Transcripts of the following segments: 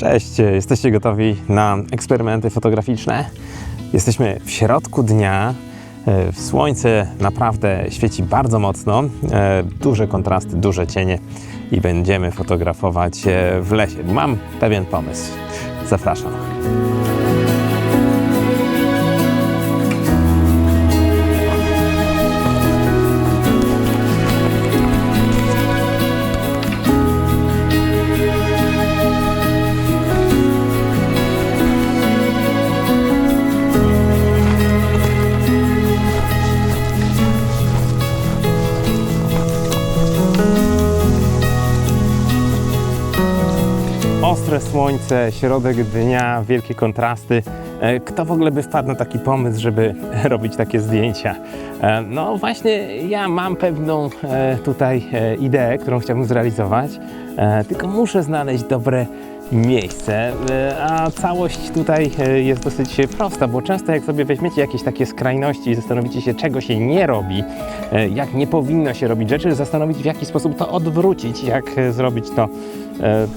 Cześć, jesteście gotowi na eksperymenty fotograficzne? Jesteśmy w środku dnia. e, Słońce naprawdę świeci bardzo mocno, e, duże kontrasty, duże cienie i będziemy fotografować e, w lesie. Mam pewien pomysł. Zapraszam. Ostre słońce, środek dnia, wielkie kontrasty. E, Kto w ogóle by wpadł na taki pomysł, żeby robić takie zdjęcia? E, No właśnie, ja mam pewną e, tutaj ideę, którą chciałbym zrealizować, tylko muszę znaleźć dobre miejsce, a całość tutaj jest dosyć prosta, bo często jak sobie weźmiecie jakieś takie skrajności i zastanowicie się, czego się nie robi, jak nie powinno się robić rzeczy, zastanowić w jaki sposób to odwrócić, jak zrobić to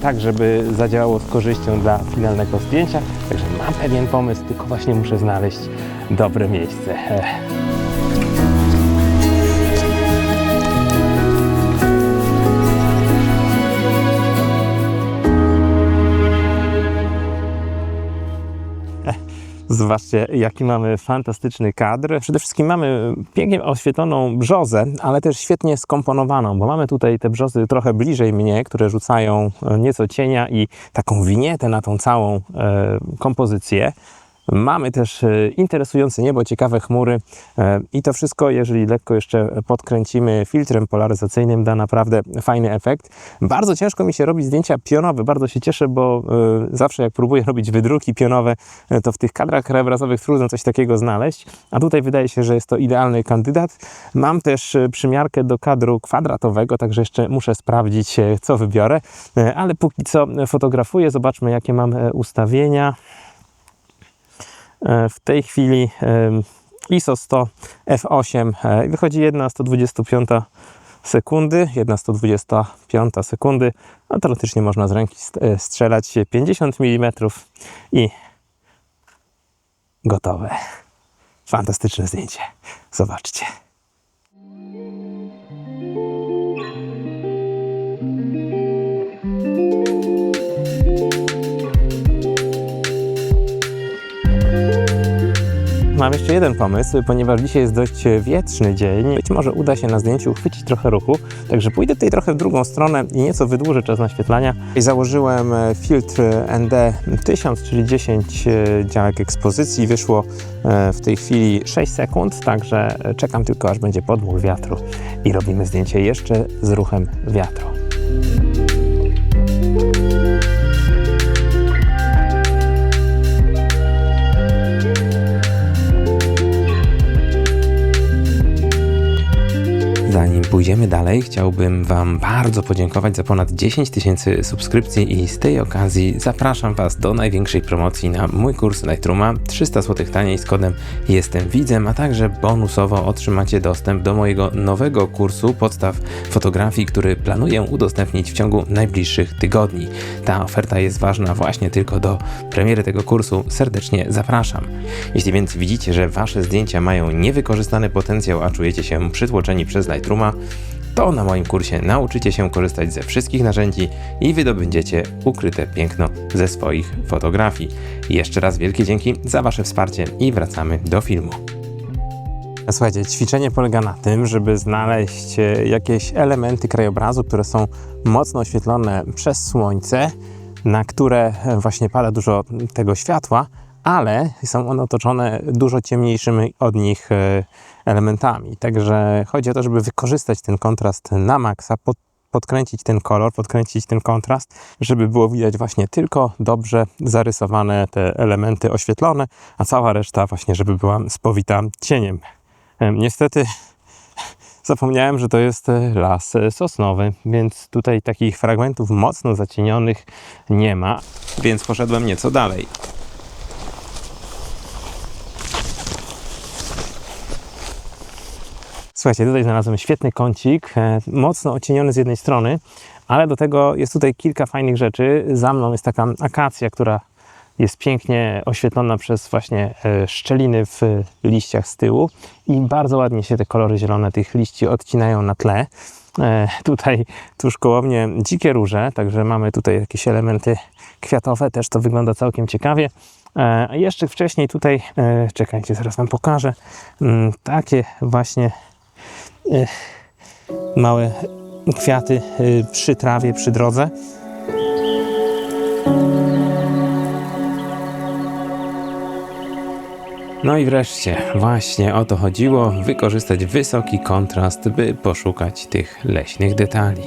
tak, żeby zadziałało z korzyścią dla finalnego zdjęcia. Także mam pewien pomysł, tylko właśnie muszę znaleźć dobre miejsce. Zobaczcie, jaki mamy fantastyczny kadr. Przede wszystkim mamy pięknie oświetloną brzozę, ale też świetnie skomponowaną, bo mamy tutaj te brzozy trochę bliżej mnie, które rzucają e, nieco cienia i taką winietę na tą całą e, kompozycję. Mamy też e, interesujące niebo, ciekawe chmury e, i to wszystko, jeżeli lekko jeszcze podkręcimy filtrem polaryzacyjnym, da naprawdę fajny efekt. Bardzo ciężko mi się robi zdjęcia pionowe, bardzo się cieszę, bo e, zawsze jak próbuję robić wydruki pionowe, to w tych kadrach krajobrazowych trudno coś takiego znaleźć, a tutaj wydaje się, że jest to idealny kandydat. Mam też przymiarkę do kadru kwadratowego, także jeszcze muszę sprawdzić, co wybiorę, ale póki co fotografuję, zobaczmy jakie mam ustawienia. E, W tej chwili ISO 100 f8 e, wychodzi 1 125 sekundy, 1 125 sekundy. No, teoretycznie można z ręki e, strzelać 50 mm i gotowe. Fantastyczne zdjęcie. Zobaczcie. Mam jeszcze jeden pomysł, ponieważ dzisiaj jest dość wietrzny dzień. Być może uda się na zdjęciu uchwycić trochę ruchu, także pójdę tutaj trochę w drugą stronę i nieco wydłużę czas naświetlania. I założyłem e, filtr ND 1000, czyli 10 e, działek ekspozycji. Wyszło e, w tej chwili 6 sekund, także czekam tylko aż będzie podmuch wiatru i robimy zdjęcie jeszcze z ruchem wiatru. Pójdziemy dalej, chciałbym Wam bardzo podziękować za ponad 10 tysięcy subskrypcji i z tej okazji zapraszam Was do największej promocji na mój kurs Lightrooma 300 zł taniej z kodem Jestem Widzem, a także bonusowo otrzymacie dostęp do mojego nowego kursu podstaw fotografii, który planuję udostępnić w ciągu najbliższych tygodni. Ta oferta jest ważna właśnie tylko do premiery tego kursu. Serdecznie zapraszam. Jeśli więc widzicie, że Wasze zdjęcia mają niewykorzystany potencjał, a czujecie się przytłoczeni przez Lightrooma, to na moim kursie nauczycie się korzystać ze wszystkich narzędzi i wydobędziecie ukryte piękno ze swoich fotografii. Jeszcze raz wielkie dzięki za Wasze wsparcie i wracamy do filmu. Słuchajcie, ćwiczenie polega na tym, żeby znaleźć e, jakieś elementy krajobrazu, które są mocno oświetlone przez słońce, na które e, właśnie pada dużo tego światła, ale są one otoczone dużo ciemniejszymi od nich e, elementami. Także chodzi o to, żeby wykorzystać ten kontrast na maksa, pod, podkręcić ten kolor, podkręcić ten kontrast, żeby było widać właśnie tylko dobrze zarysowane te elementy oświetlone, a cała reszta właśnie, żeby była spowita cieniem. Em, Niestety zapomniałem, że to jest e, las e, sosnowy, więc tutaj takich fragmentów mocno zacienionych nie ma, więc poszedłem nieco dalej. Słuchajcie, tutaj znalazłem świetny kącik, e, mocno ocieniony z jednej strony, Ale do tego jest tutaj kilka fajnych rzeczy. Za mną jest taka akacja, która jest pięknie oświetlona przez właśnie e, szczeliny w liściach z tyłu i bardzo ładnie się te kolory zielone tych liści odcinają na tle. E, tutaj tuż koło mnie dzikie róże, także mamy tutaj jakieś elementy kwiatowe, też to wygląda całkiem ciekawie. A jeszcze wcześniej tutaj, czekajcie, zaraz Wam pokażę, mm, takie właśnie małe kwiaty e, przy trawie, przy drodze. No i wreszcie, właśnie o to chodziło, wykorzystać wysoki kontrast, by poszukać tych leśnych detali.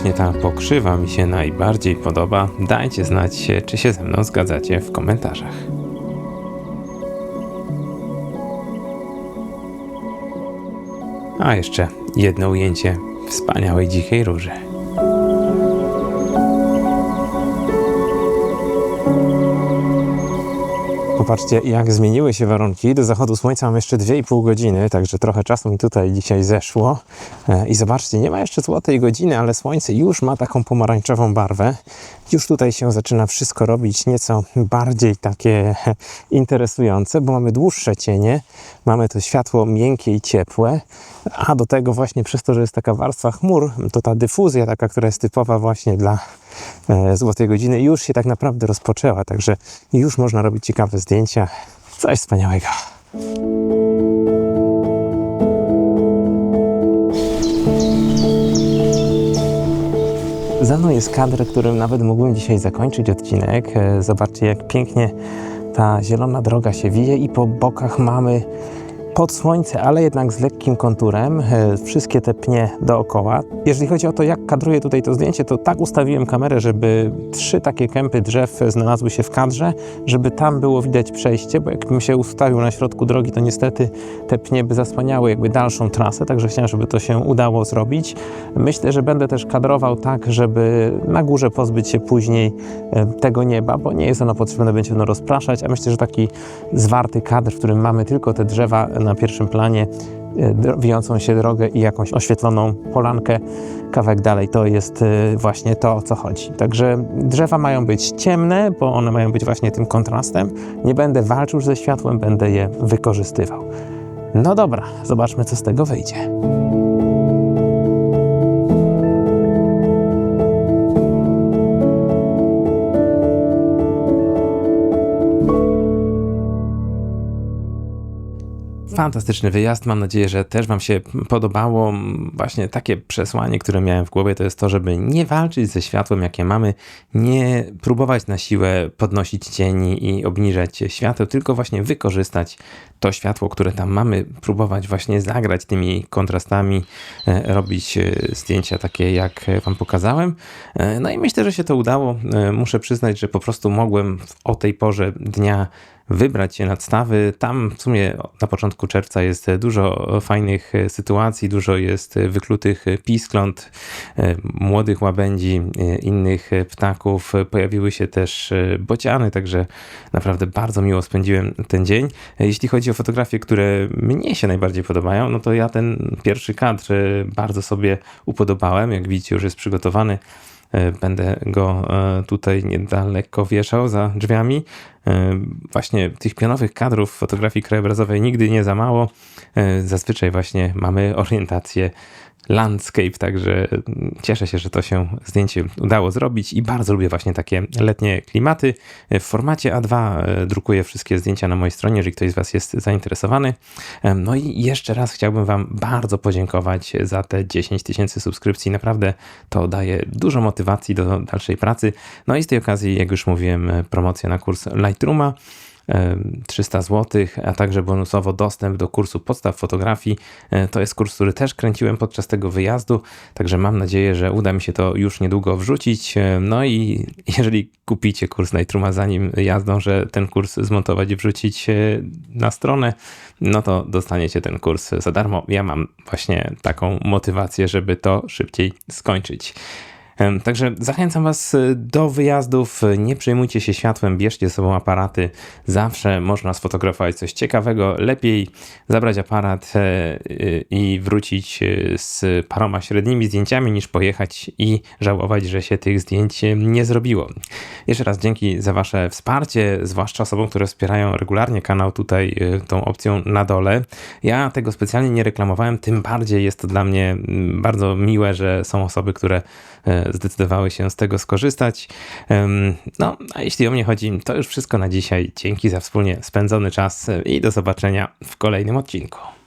Właśnie ta pokrzywa mi się najbardziej podoba. Dajcie znać, czy się ze mną zgadzacie w komentarzach. A jeszcze jedno ujęcie wspaniałej dzikiej róży. Popatrzcie, jak zmieniły się warunki. Do zachodu słońca mam jeszcze 2,5 godziny, także trochę czasu mi tutaj dzisiaj zeszło. E, I zobaczcie, nie ma jeszcze złotej godziny, ale słońce już ma taką pomarańczową barwę. Już tutaj się zaczyna wszystko robić nieco bardziej takie interesujące, bo mamy dłuższe cienie, mamy to światło miękkie i ciepłe, a do tego właśnie przez to, że jest taka warstwa chmur, to ta dyfuzja taka, która jest typowa właśnie dla złotej godziny już się tak naprawdę rozpoczęła, także już można robić ciekawe zdjęcia. Coś wspaniałego. Za mną jest kadr, którym nawet mógłbym dzisiaj zakończyć odcinek. E, Zobaczcie, jak pięknie ta zielona droga się wije i po bokach mamy pod słońce, ale jednak z lekkim konturem, e, wszystkie te pnie dookoła. Jeżeli chodzi o to, jak kadruję tutaj to zdjęcie, to tak ustawiłem kamerę, żeby trzy takie kępy drzew znalazły się w kadrze, żeby tam było widać przejście, bo jakbym się ustawił na środku drogi, to niestety te pnie by zasłaniały jakby dalszą trasę, także chciałem, żeby to się udało zrobić. Myślę, że będę też kadrował tak, żeby na górze pozbyć się później e, tego nieba, bo nie jest ono potrzebne, będzie ono rozpraszać, a myślę, że taki zwarty kadr, w którym mamy tylko te drzewa na pierwszym planie, e, wijącą się drogę i jakąś oświetloną polankę kawałek dalej, to jest e, właśnie to, o co chodzi. Także drzewa mają być ciemne, bo one mają być właśnie tym kontrastem. Nie będę walczył ze światłem, będę je wykorzystywał. No dobra, zobaczmy, co z tego wyjdzie. Fantastyczny wyjazd. Mam nadzieję, że też Wam się podobało. Właśnie takie przesłanie, które miałem w głowie, to jest to, żeby nie walczyć ze światłem, jakie mamy, nie próbować na siłę podnosić cieni i obniżać świateł, tylko właśnie wykorzystać to światło, które tam mamy, próbować właśnie zagrać tymi kontrastami, e, robić e, zdjęcia takie, jak Wam pokazałem. E, No i myślę, że się to udało. Muszę przyznać, że po prostu mogłem o tej porze dnia wybrać się nad stawy. Tam w sumie na początku czerwca jest dużo fajnych sytuacji, dużo jest wyklutych piskląt, e, młodych łabędzi, e, innych ptaków. Pojawiły się też e, bociany, także naprawdę bardzo miło spędziłem ten dzień. Jeśli chodzi o fotografie, które mnie się najbardziej podobają, no to ja ten pierwszy kadr bardzo sobie upodobałem. Jak widzicie, już jest przygotowany. E, Będę go e, tutaj niedaleko wieszał za drzwiami. E, Właśnie tych pionowych kadrów fotografii krajobrazowej nigdy nie za mało. Zazwyczaj właśnie mamy orientację landscape, także cieszę się, że to się zdjęcie udało zrobić i bardzo lubię właśnie takie letnie klimaty. W formacie A2 e, drukuję wszystkie zdjęcia na mojej stronie, jeżeli ktoś z Was jest zainteresowany. E, No i jeszcze raz chciałbym Wam bardzo podziękować za te 10 tysięcy subskrypcji. Naprawdę to daje dużo motywacji do dalszej pracy. No i z tej okazji, jak już mówiłem, e, promocja na kurs Lightrooma. E, 300 zł, a także bonusowo dostęp do kursu podstaw fotografii. E, To jest kurs, który też kręciłem podczas tego wyjazdu, także mam nadzieję, że uda mi się to już niedługo wrzucić. E, No i jeżeli kupicie kurs Lightrooma, zanim ja zdążę ten kurs zmontować i wrzucić e, na stronę, no to dostaniecie ten kurs za darmo. Ja mam właśnie taką motywację, żeby to szybciej skończyć. Także zachęcam Was e, do wyjazdów. Nie przejmujcie się światłem, bierzcie ze sobą aparaty. Zawsze można sfotografować coś ciekawego. Lepiej zabrać aparat e, e, i wrócić e, z paroma średnimi zdjęciami, niż pojechać i żałować, że się tych zdjęć nie zrobiło. Jeszcze raz dzięki za Wasze wsparcie, zwłaszcza osobom, które wspierają regularnie kanał tutaj tą opcją na dole. Ja tego specjalnie nie reklamowałem, tym bardziej jest to dla mnie mm, bardzo miłe, że są osoby, które e, zdecydowały się z tego skorzystać. No, a jeśli o mnie chodzi, to już wszystko na dzisiaj. Dzięki za wspólnie spędzony czas i do zobaczenia w kolejnym odcinku.